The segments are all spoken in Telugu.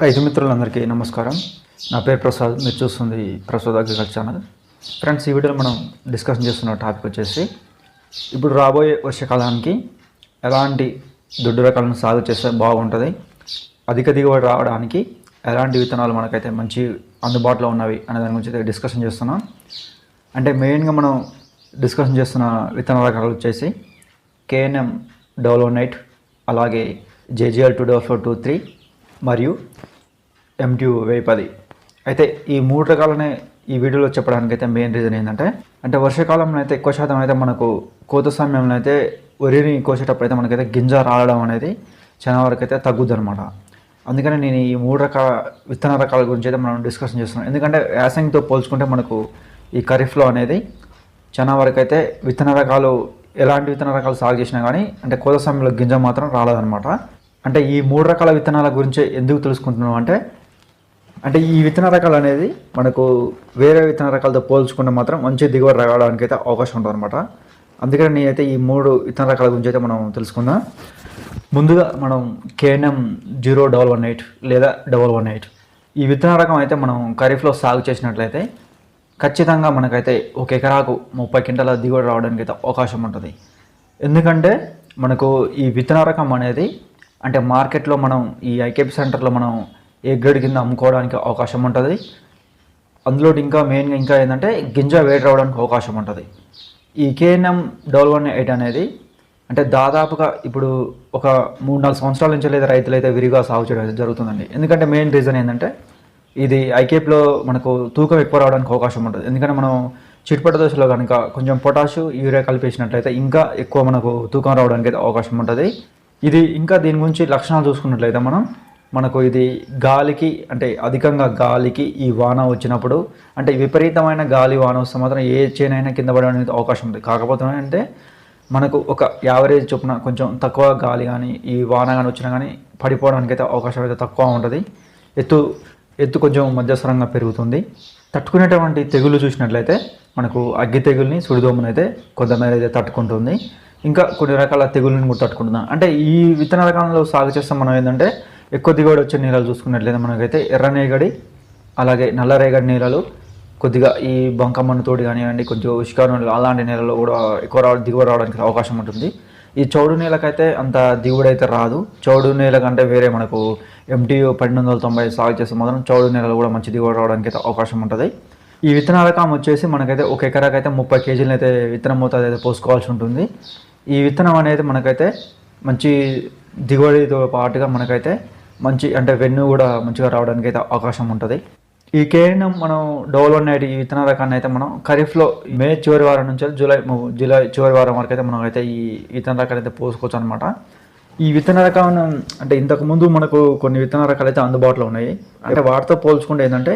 రైతు మిత్రులందరికీ నమస్కారం. నా పేరు ప్రసాద్ మీరు చూస్తుంది ప్రసాద్ అగ్రికల్చర్ ఛానల్. ఫ్రెండ్స్ ఈ వీడియోలో మనం డిస్కషన్ చేస్తున్న టాపిక్ వచ్చేసి ఇప్పుడు రాబోయే వర్షాకాలానికి ఎలాంటి దొడ్డు రకాలను సాగు చేస్తే బాగుంటుంది అధిక దిగుబడి రావడానికి ఎలాంటి విత్తనాలు మనకైతే మంచి అందుబాటులో ఉన్నవి అనే దాని గురించి అయితే డిస్కషన్ చేస్తున్నాం. అంటే మెయిన్గా మనం డిస్కషన్ చేస్తున్న విత్తన రకాలు వచ్చేసి కేఎన్ఎం డవలో నైట్ అలాగే J G L two double four two three మరియు ఎంట్యూ వెయ్యి పది. అయితే ఈ మూడు రకాలనే ఈ వీడియోలో చెప్పడానికి అయితే మెయిన్ రీజన్ ఏంటంటే అంటే వర్షాకాలంలో అయితే ఎక్కువ శాతం అయితే మనకు కోత సమయంలో అయితే వరిని కోసేటప్పుడు అయితే మనకైతే గింజ రావడం అనేది చాలా వరకు అయితే తగ్గుద్ది అనమాట అందుకని నేను ఈ మూడు రకాల విత్తన రకాల గురించి అయితే మనం డిస్కషన్ చేస్తున్నాం. ఎందుకంటే యాసంగితో పోల్చుకుంటే మనకు ఈ ఖరీఫ్లో అనేది చాలా వరకు అయితే విత్తన రకాలు ఎలాంటి విత్తన రకాలు సాగు చేసినా కానీ అంటే కోత సమయంలో గింజ మాత్రం రాలేదన్నమాట. అంటే ఈ మూడు రకాల విత్తనాల గురించి ఎందుకు తెలుసుకుంటున్నాం అంటే అంటే ఈ విత్తన రకాలు అనేది మనకు వేరే విత్తన రకాలతో పోల్చుకుంటే మాత్రం మంచి దిగుబడి రావడానికి అయితే అవకాశం ఉంటుంది అనమాట అందుకని నేనైతే ఈ మూడు విత్తన రకాల గురించి అయితే మనం తెలుసుకుందాం. ముందుగా మనం K N M zero double one eight లేదా డబల్ వన్ ఎయిట్. ఈ విత్తన రకం అయితే మనం ఖరీఫ్లో సాగు చేసినట్లయితే ఖచ్చితంగా మనకైతే ఒక ఎకరాకు ముప్పై క్వింటాల దిగుబడి రావడానికి అయితే అవకాశం ఉంటుంది. ఎందుకంటే మనకు ఈ విత్తన రకం అనేది అంటే మార్కెట్లో మనం ఈ ఐకేపీ సెంటర్లో మనం ఏ గ్రేడ్ కింద అమ్ముకోవడానికి అవకాశం ఉంటుంది. అందులో ఇంకా మెయిన్గా ఇంకా ఏంటంటే గింజ వేడి రావడానికి అవకాశం ఉంటుంది. ఈ కేఎన్ఎం డబల్ వన్ ఎయిట్ అనేది అంటే దాదాపుగా ఇప్పుడు ఒక మూడు నాలుగు సంవత్సరాల నుంచి లేదా రైతులు అయితే విరిగా సాగు చేయడం జరుగుతుందండి. ఎందుకంటే మెయిన్ రీజన్ ఏంటంటే ఇది ఐకేప్లో మనకు తూకం ఎక్కువ రావడానికి అవకాశం ఉంటుంది. ఎందుకంటే మనం చిట్పట దశలో కనుక కొంచెం పొటాషు యూరియా కలిపేసినట్లయితే ఇంకా ఎక్కువ మనకు తూకం రావడానికి అయితే అవకాశం ఉంటుంది. ఇది ఇంకా దీని గురించి లక్షణాలు చూసుకున్నట్లయితే మనం మనకు ఇది గాలికి అంటే అధికంగా గాలికి ఈ వాన వచ్చినప్పుడు అంటే విపరీతమైన గాలి వాన వస్తే మాత్రం ఏ చేనైనా కింద పడడానికి అవకాశం ఉంది. కాకపోతే అంటే మనకు ఒక యావరేజ్ చొప్పున కొంచెం తక్కువ గాలి కానీ ఈ వాన కానీ వచ్చినా కానీ పడిపోవడానికి అయితే అవకాశం అయితే తక్కువ ఉంటుంది. ఎత్తు ఎత్తు కొంచెం మధ్యస్థరంగా పెరుగుతుంది. తట్టుకునేటువంటి తెగులు చూసినట్లయితే మనకు అగ్గి తెగుల్ని సుడిదోమని అయితే కొంతమేర అయితే తట్టుకుంటుంది. ఇంకా కొన్ని రకాల తెగుళ్ళని కూడా అంటే ఈ విత్తన రకాలలో సాగు చేస్తాం మనం ఏంటంటే ఎక్కువ దిగుబడి వచ్చే నీళ్ళు చూసుకున్నట్లయితే మనకైతే ఎర్రనేగడి అలాగే నల్లరేగడి నీళ్ళు కొద్దిగా ఈ బంకమన్నుతోటి కానివ్వండి కొంచెం ఉష్క అలాంటి నేలలో కూడా ఎక్కువ రావడం దిగుబడి రావడానికి అవకాశం ఉంటుంది. ఈ చౌడు నేలకైతే అంత దిగుబడి అయితే రాదు. చౌడు నేల కంటే వేరే మనకు ఎంటీయూ పన్నెండు వందల తొంభై సాగు చేస్తే మాత్రం చౌడు నేలలు కూడా మంచి దిగుబడి రావడానికి అయితే అవకాశం ఉంటుంది. ఈ విత్తన రకం వచ్చేసి మనకైతే ఒక ఎకరాకైతే ముప్పై కేజీలు అయితే విత్తనం మోతాదు అయితే పోసుకోవాల్సి ఉంటుంది. ఈ విత్తనం అనేది మనకైతే మంచి దిగుబడితో పాటుగా మనకైతే మంచి అంటే వెన్ను కూడా మంచిగా రావడానికి అయితే అవకాశం ఉంటుంది. ఈ కేఎన్ఎం మనం డోలో నేటి ఈ విత్తన రకాన్ని అయితే మనం ఖరీఫ్లో మే చివరి వారం నుంచి జూలై జూలై చివరి వారం వరకు అయితే మనం అయితే ఈ విత్తన రకాన్ని అయితే పోసుకోవచ్చు అనమాట ఈ విత్తన రకం అంటే ఇంతకుముందు మనకు కొన్ని విత్తన రకాలు అయితే అందుబాటులో ఉన్నాయి. అంటే వాటితో పోల్చుకుంటే ఏంటంటే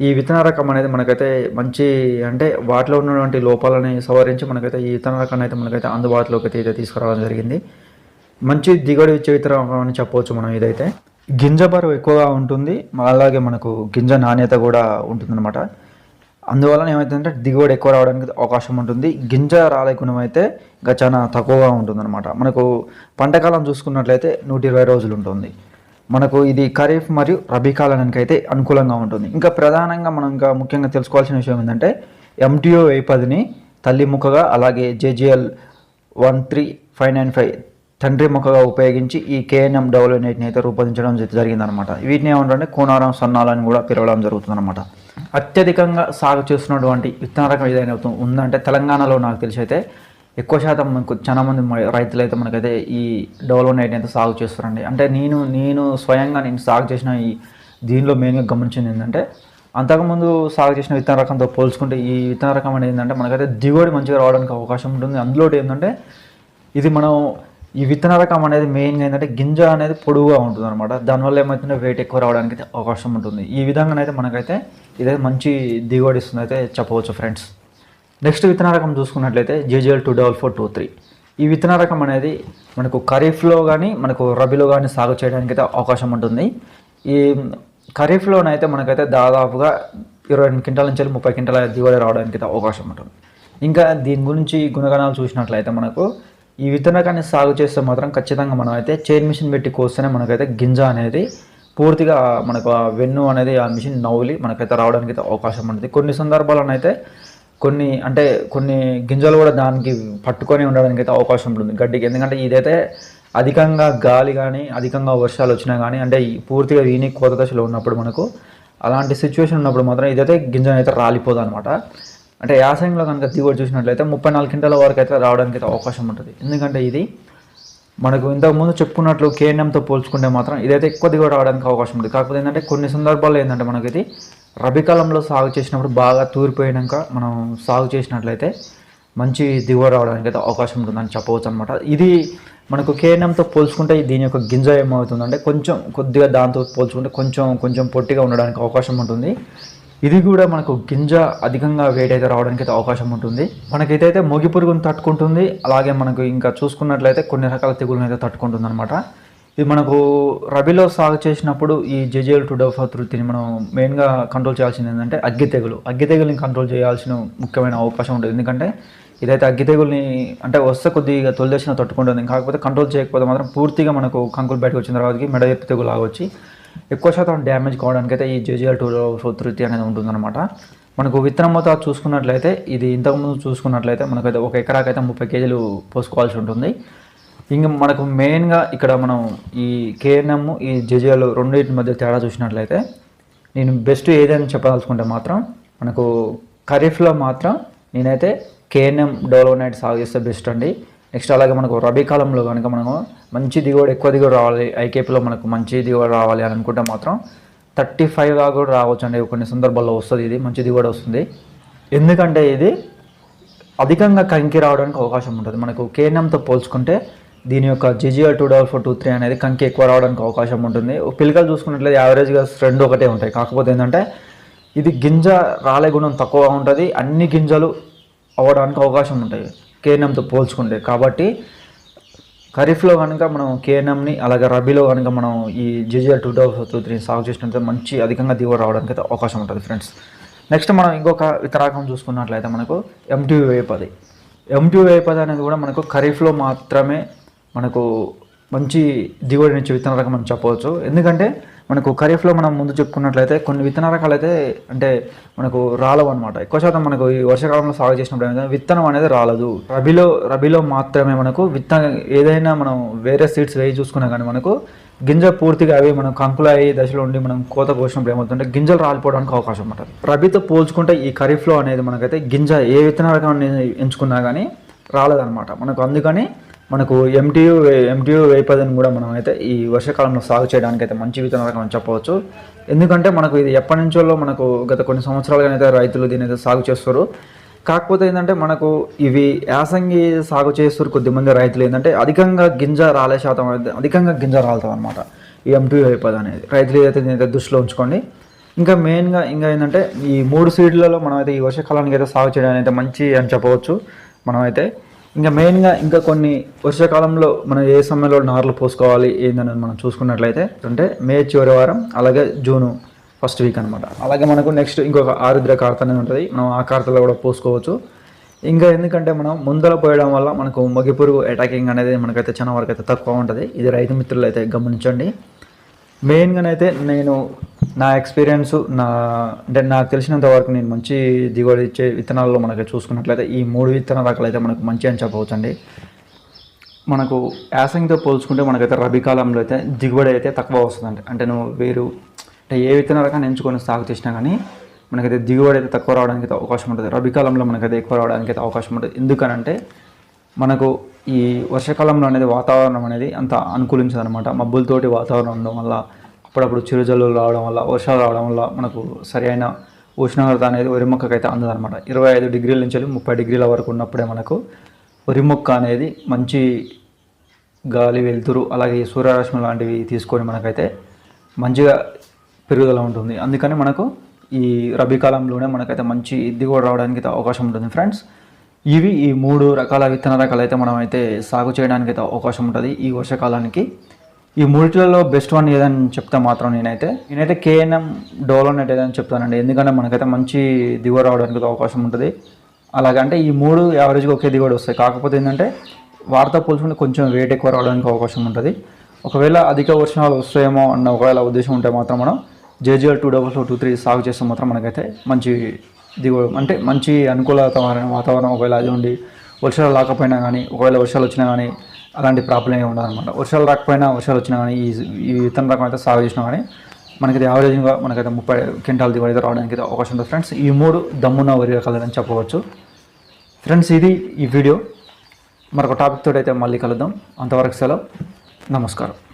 ఈ విత్తన రకం అనేది మనకైతే మంచి అంటే వాటిలో ఉన్నటువంటి లోపాలని సవరించి మనకైతే ఈ విత్తన రకాన్ని అయితే మనకైతే అందుబాటులోకి అయితే తీసుకురావడం జరిగింది. మంచి దిగుబడి ఇచ్చే విత్తనం అని చెప్పవచ్చు మనం ఇదైతే. గింజ బరువు ఎక్కువగా ఉంటుంది. అలాగే మనకు గింజ నాణ్యత కూడా ఉంటుందన్నమాట. అందువలన ఏమవుతుందంటే దిగుబడి ఎక్కువ రావడానికి అవకాశం ఉంటుంది. గింజ రాలే గుణం అయితే ఇంకా చాలా తక్కువగా ఉంటుందన్నమాట. మనకు పంటకాలం చూసుకున్నట్లయితే నూట ఇరవై రోజులు ఉంటుంది. మనకు ఇది ఖరీఫ్ మరియు రబీ కాలానికి అయితే అనుకూలంగా ఉంటుంది. ఇంకా ప్రధానంగా మనం ఇంకా ముఖ్యంగా తెలుసుకోవాల్సిన విషయం ఏంటంటే ఎంటీఓ వెయ్యి పదిని తల్లి ముక్కగా అలాగే J G L one three five nine five తండ్రి ముఖగా ఉపయోగించి ఈ కేఎన్ఎం డబ్ల్యూ నైట్ని అయితే రూపొందించడం జరిగిందనమాట వీటిని ఏమంటే కోనారం సన్నాలని కూడా పిలవడం జరుగుతుందన్నమాట. అత్యధికంగా సాగు చేస్తున్నటువంటి విత్తన రకం ఏదైనా ఉందంటే తెలంగాణలో నాకు తెలిసి అయితే ఎక్కువ శాతం మనకు చాలా మంది రైతులు అయితే మనకైతే ఈ డబుల్ వన్ అయితే సాగు చేస్తారండి. అంటే నేను నేను స్వయంగా నేను సాగు చేసిన ఈ దీనిలో మెయిన్గా గమనించింది ఏంటంటే అంతకుముందు సాగు చేసిన విత్తన రకంతో పోల్చుకుంటే ఈ విత్తన రకం అనేది ఏంటంటే మనకైతే దిగుబడి మంచిగా రావడానికి అవకాశం ఉంటుంది. అందులో ఏంటంటే ఇది మనం ఈ విత్తన రకం అనేది మెయిన్గా ఏంటంటే గింజ అనేది పొడువుగా ఉంటుంది అనమాట దానివల్ల ఏమవుతుందంటే వెయిట్ ఎక్కువ రావడానికి అయితే అవకాశం ఉంటుంది. ఈ విధంగానైతే మనకైతే ఇదైతే మంచి దిగుబడి ఇస్తుంది అయితే చెప్పవచ్చు ఫ్రెండ్స్ నెక్స్ట్ విత్తన రకం చూసుకున్నట్లయితే J J L two double four two three. ఈ విత్తన రకం అనేది మనకు ఖరీఫ్లో కానీ మనకు రబీలో కానీ సాగు చేయడానికి అయితే అవకాశం ఉంటుంది. ఈ ఖరీఫ్లోనైతే మనకైతే దాదాపుగా ఇరవై రెండు క్వింటాల నుంచి ముప్పై క్వింటాల దిగుబడి రావడానికి అయితే అవకాశం ఉంటుంది. ఇంకా దీని గురించి గుణగణాలు చూసినట్లయితే మనకు ఈ విత్తన రకాన్ని సాగు చేస్తే మాత్రం ఖచ్చితంగా మనం అయితే చైన్ మిషన్ పెట్టి కోస్తేనే మనకైతే గింజ అనేది పూర్తిగా మనకు ఆ వెన్ను అనేది ఆ మిషన్ నవ్వులి మనకైతే రావడానికి అయితే అవకాశం ఉంటుంది. కొన్ని సందర్భాల్లోనైతే కొన్ని అంటే కొన్ని గింజలు కూడా దానికి పట్టుకొని ఉండడానికి అయితే అవకాశం ఉంటుంది గడ్డికి. ఎందుకంటే ఇదైతే అధికంగా గాలి కానీ అధికంగా వర్షాలు వచ్చినా కానీ అంటే ఈ పూర్తిగా వీని కోత దశలో ఉన్నప్పుడు మనకు అలాంటి సిచ్యువేషన్ ఉన్నప్పుడు మాత్రం ఇదైతే గింజను అయితే రాలిపోదు అనమాట అంటే యాసంగిలో కనుక దిగుబడి చూసినట్లయితే ముప్పై నాలుగు క్వింటాల వరకు అయితే రావడానికి అయితే అవకాశం ఉంటుంది. ఎందుకంటే ఇది మనకు ఇంతకుముందు చెప్పుకున్నట్లు కేఎన్ఎంతో పోల్చుకుంటే మాత్రం ఇదైతే ఎక్కువ దిగుబడి రావడానికి అవకాశం ఉంది కాకపోతే ఏంటంటే కొన్ని సందర్భాల్లో ఏంటంటే మనకి ఇది రబీ కాలంలో సాగు చేసినప్పుడు బాగా తూరిపోయినాక మనం సాగు చేసినట్లయితే మంచి దిగుబడి రావడానికి అయితే అవకాశం ఉంటుందని చెప్పవచ్చు అనమాట ఇది మనకు కేఎన్ఎంతో పోల్చుకుంటే దీని యొక్క గింజ ఏమవుతుందంటే కొంచెం కొద్దిగా దాంతో పోల్చుకుంటే కొంచెం కొంచెం పొట్టిగా ఉండడానికి అవకాశం ఉంటుంది. ఇది కూడా మనకు గింజ అధికంగా వేడి అయితే రావడానికి అయితే అవకాశం ఉంటుంది. మనకైతే మొగి పురుగును తట్టుకుంటుంది. అలాగే మనకు ఇంకా చూసుకున్నట్లయితే కొన్ని రకాల తెగులను అయితే తట్టుకుంటుంది అనమాట ఇది మనకు రబీలో సాగు చేసినప్పుడు ఈ జెజేల్ టూ డఫా తృప్తిని మనం మెయిన్గా కంట్రోల్ చేయాల్సింది ఏంటంటే అగ్గి తెగులు. అగ్గి తెగుల్ని కంట్రోల్ చేయాల్సిన ముఖ్యమైన అవకాశం ఉంటుంది. ఎందుకంటే ఇదైతే అగ్గి తెగుల్ని అంటే వస్తే కొద్దిగా తొలిదర్శన తట్టుకుంటుంది. కాకపోతే కంట్రోల్ చేయకపోతే మాత్రం పూర్తిగా మనకు కంకులు బయటకు వచ్చిన తర్వాతకి మెడ ఎప్పు తెగులు లాగొచ్చి ఎక్కువ శాతం డ్యామేజ్ కావడానికి అయితే ఈ జేజీఎల్ టూ తృప్తి అనేది ఉంటుందన్నమాట. మనకు విత్తనం మొత్తం చూసుకున్నట్లయితే ఇది ఇంతకుముందు చూసుకున్నట్లయితే మనకైతే ఒక ఎకరాకైతే ముప్పై కేజీలు పోసుకోవాల్సి ఉంటుంది. ఇంకా మనకు మెయిన్గా ఇక్కడ మనం ఈ కేఎన్ఎం ఈ జేజీఎల్ రెండింటి మధ్య తేడా చూసినట్లయితే నేను బెస్ట్ ఏదని చెప్పదలుచుకుంటే మాత్రం మనకు ఖరీఫ్లో మాత్రం నేనైతే కేఎన్ఎం డోలోనైట్ సాగు చేస్తే బెస్ట్ అండి. నెక్స్ట్ అలాగే మనకు రబీ కాలంలో కనుక మనము మంచి దిగుబడి ఎక్కువ దిగుబడి రావాలి. ఐకేపీలో మనకు మంచి దిగుబడి రావాలి అని అనుకుంటే మాత్రం థర్టీ ఫైవ్ దాకా కూడా రావచ్చు అండి కొన్ని సందర్భాల్లో వస్తుంది ఇది మంచి దిగుబడి వస్తుంది. ఎందుకంటే ఇది అధికంగా కంకి రావడానికి అవకాశం ఉంటుంది. మనకు కేఎన్ఎంతో పోల్చుకుంటే దీని యొక్క G G R two double four two three అనేది కంకి ఎక్కువ రావడానికి అవకాశం ఉంటుంది. పిల్లకలు చూసుకున్నట్లయితే యావరేజ్గా రెండు ఒకటే ఉంటాయి. కాకపోతే ఏంటంటే ఇది గింజ రాలే గుణం తక్కువ ఉంటుంది. అన్ని గింజలు అవ్వడానికి అవకాశం ఉంటాయి. కేఎన్ఎంతో పోల్చుకుంటే. కాబట్టి ఖరీఫ్లో కనుక మనం కేఎన్ఎంని అలాగే రబీలో కనుక మనం ఈ G G R two double two three సాగు చేసినట్లయితే మంచి అధికంగా దిగుబడి రావడానికి అయితే అవకాశం ఉంటుంది ఫ్రెండ్స్. నెక్స్ట్ మనం ఇంకొక విత్తరాకం చూసుకున్నట్లయితే మనకు ఎంటీ వేపది ఎంటీ వేపది అనేది కూడా మనకు ఖరీఫ్లో మాత్రమే మనకు మంచి దిగుబడినిచ్చే విత్తన రకం అని చెప్పవచ్చు. ఎందుకంటే మనకు ఖరీఫ్లో మనం ముందు చెప్పుకున్నట్లయితే కొన్ని విత్తన రకాలు అయితే అంటే మనకు రాలవు అనమాట ఎక్కువ శాతం మనకు ఈ వర్షాకాలంలో సాగు చేసినప్పుడు ఏమైనా విత్తనం అనేది రాలదు. రబీలో రబీలో మాత్రమే మనకు విత్తనం ఏదైనా మనం వేరే సీడ్స్ వేయి చూసుకున్నా కానీ మనకు గింజ పూర్తిగా అవి మనం కంకుల అయ్యే దశలో ఉండి మనం కోత కోసినప్పుడు ఏమవుతుందంటే గింజలు రాలిపోవడానికి అవకాశం ఉంటుంది రబీతో పోల్చుకుంటే ఈ ఖరీఫ్లో అనేది మనకైతే గింజ ఏ విత్తన రకం ఎంచుకున్నా కానీ రాలేదన్నమాట. మనకు అందుకని మనకు ఎంటీయూ ఎంటీయూ వేపదని కూడా మనం అయితే ఈ వర్షాకాలంలో సాగు చేయడానికి అయితే మంచి విత్తన రకం అని చెప్పవచ్చు. ఎందుకంటే మనకు ఇది ఎప్పటి నుంచో మనకు గత కొన్ని సంవత్సరాలుగా అయితే రైతులు దీని అయితే సాగు చేస్తారు. కాకపోతే ఏంటంటే మనకు ఇవి యాసంగి సాగు చేస్తారు కొద్దిమంది రైతులు. ఏంటంటే అధికంగా గింజ రాలే శాతం అయితే అధికంగా గింజ రాలుతాం అనమాట ఈ ఎంటీ వేపది అనేది. రైతులు ఏదైతే దీని అయితే దృష్టిలో ఉంచుకోండి. ఇంకా మెయిన్గా ఇంకా ఏంటంటే ఈ మూడు సీడ్లలో మనం అయితే ఈ వర్షాకాలానికి అయితే సాగు చేయడానికి అయితే మంచి అని చెప్పవచ్చు మనమైతే. ఇంకా మెయిన్గా ఇంకా కొన్ని వర్షాకాలంలో మనం ఏ సమయంలో నార్లు పోసుకోవాలి ఏందనేది మనం చూసుకున్నట్లయితే అంటే మే చివరి వారం అలాగే జూను ఫస్ట్ వీక్ అనమాట అలాగే మనకు నెక్స్ట్ ఇంకొక ఆరుద్ర కార్త అనేది ఉంటుంది. మనం ఆ కార్తలో కూడా పోసుకోవచ్చు. ఇంకా ఎందుకంటే మనం ముందర పోయడం వల్ల మనకు మగి పురుగు అటాకింగ్ అనేది మనకైతే చాలా వరకు అయితే తక్కువ ఉంటుంది. ఇది రైతు మిత్రులు అయితే గమనించండి. మెయిన్గానైతే నేను నా ఎక్స్పీరియన్స్ నా అంటే నాకు తెలిసినంత వరకు నేను మంచి దిగుబడి ఇచ్చే విత్తనాల్లో మనకి చూసుకున్నట్లయితే ఈ మూడు విత్తన రకాలు అయితే మనకు మంచి అని చెప్పవచ్చు అండి మనకు యాసంగితో పోల్చుకుంటే మనకైతే రబీ కాలంలో అయితే దిగుబడి అయితే తక్కువ వస్తుందండి. అంటే నువ్వు వేరు అంటే ఏ విత్తన రకాన్ని ఎంచుకొని సాగు చేసినా కానీ మనకైతే దిగుబడి అయితే తక్కువ రావడానికి అయితే అవకాశం ఉంటుంది. రబీ కాలంలో మనకైతే ఎక్కువ రావడానికి అయితే అవకాశం ఉంటుంది. ఎందుకనంటే మనకు ఈ వర్షాకాలంలో అనేది వాతావరణం అనేది అంత అనుకూలించదు అనమాట మబ్బులతోటి వాతావరణం ఉండడం వల్ల అప్పుడప్పుడు చిరుజల్లులు రావడం వల్ల వర్షాలు రావడం వల్ల మనకు సరైన ఉష్ణోగ్రత అనేది వరి మొక్కకైతే అయితే అందదనమాట ఇరవై ఐదు డిగ్రీల నుంచి ముప్పై డిగ్రీల వరకు ఉన్నప్పుడే మనకు వరి మొక్క అనేది మంచి గాలి వెలుతురు అలాగే సూర్యరశ్మి లాంటివి తీసుకొని మనకైతే మంచిగా పెరుగుదల ఉంటుంది. అందుకని మనకు ఈ రబీ కాలంలోనే మనకైతే మంచి దిగుబడి రావడానికి అయితే అవకాశం ఉంటుంది ఫ్రెండ్స్. ఇవి ఈ మూడు రకాల విత్తన రకాలు అయితే మనం అయితే సాగు చేయడానికి అయితే అవకాశం ఉంటుంది ఈ వర్షాకాలానికి. ఈ మూడిట్లలో బెస్ట్ వన్ ఏదని చెప్తే మాత్రం నేనైతే. నేనైతే కేఎన్ఎం డోలోనెట్ ఏదని చెప్తానండి. ఎందుకంటే మనకైతే మంచి దిగుబడి రావడానికి అయితే అవకాశం ఉంటుంది. అలాగంటే ఈ మూడు యావరేజ్గా ఒకే దిగుబడి వస్తాయి. కాకపోతే ఏంటంటే వాటితో పోల్చుకుంటే కొంచెం వెయిట్ ఎక్కువ రావడానికి అవకాశం ఉంటుంది. ఒకవేళ అధిక వర్షాలు వస్తాయేమో అన్న ఒకవేళ ఉద్దేశం ఉంటే మాత్రం మనం J G L two double four two three సాగు చేస్తే మాత్రం మనకైతే మంచి దిగువ అంటే మంచి అనుకూల వాతావరణం ఒకవేళ అది ఉండి వర్షాలు రాకపోయినా కానీ ఒకవేళ వర్షాలు వచ్చినా కానీ అలాంటి ప్రాబ్లం ఏమి ఉండదు అనమాట వర్షాలు రాకపోయినా వర్షాలు వచ్చినా కానీ ఈ ఈ విత్తన రకం అయితే సాగు చేసినా కానీ మనకి యావరేజ్గా మనకైతే ముప్పై క్వింటాల్ దిగుబడి అయితే రావడానికి అయితే అవకాశం ఉంటుంది ఫ్రెండ్స్ ఈ మూడు దమ్మున వరి రకాలని చెప్పవచ్చు. ఫ్రెండ్స్ ఇది ఈ వీడియో మరొక టాపిక్ తోటి అయితే మళ్ళీ కలుద్దాం. అంతవరకు సెలవు. నమస్కారం.